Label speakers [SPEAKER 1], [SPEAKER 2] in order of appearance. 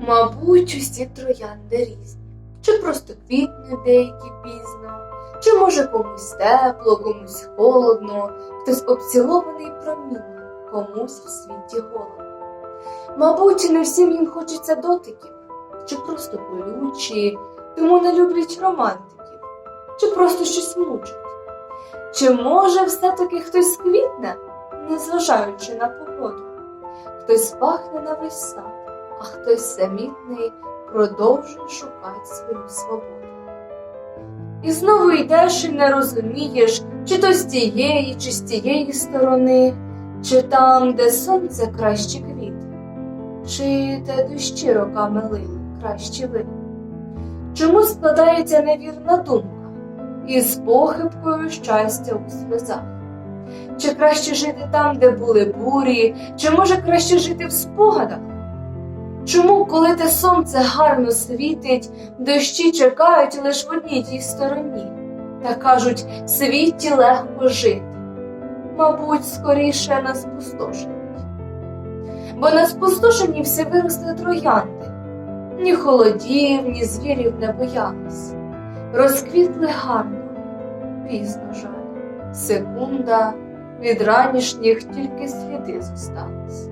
[SPEAKER 1] Мабуть, усі троянди різні, чи просто квітнуть деякі пізно, чи може комусь тепло, комусь холодно, хтось обцілований промінням, комусь в світі голодно. Мабуть, не всім їм хочеться дотиків, чи просто болючі, тому не люблять романтиків, чи просто щось мучать. Чи може все-таки хтось квітне, незважаючи на погоду? Хтось пахне на весь сад, а хтось самітний продовжує шукати свою свободу. І знову йдеш і не розумієш, чи то з тієї, чи з тієї сторони, чи там, де сонце кращі квіти, чи де дощі роками лили кращі ви. Чому складається невірна думка із похибкою щастя у сльозах? Чи краще жити там, де були бурі, чи може краще жити в спогадах? Чому, коли те сонце гарно світить, дощі чекають лише в одній тій стороні, та кажуть, світі легко жити? Мабуть, скоріше на спустошенні. Бо на спустошенні все виросли троянди, ні холодів, ні звірів не боялись. Розквітли гарно, пізно жаль, секунда, від ранішніх тільки сліди зостались.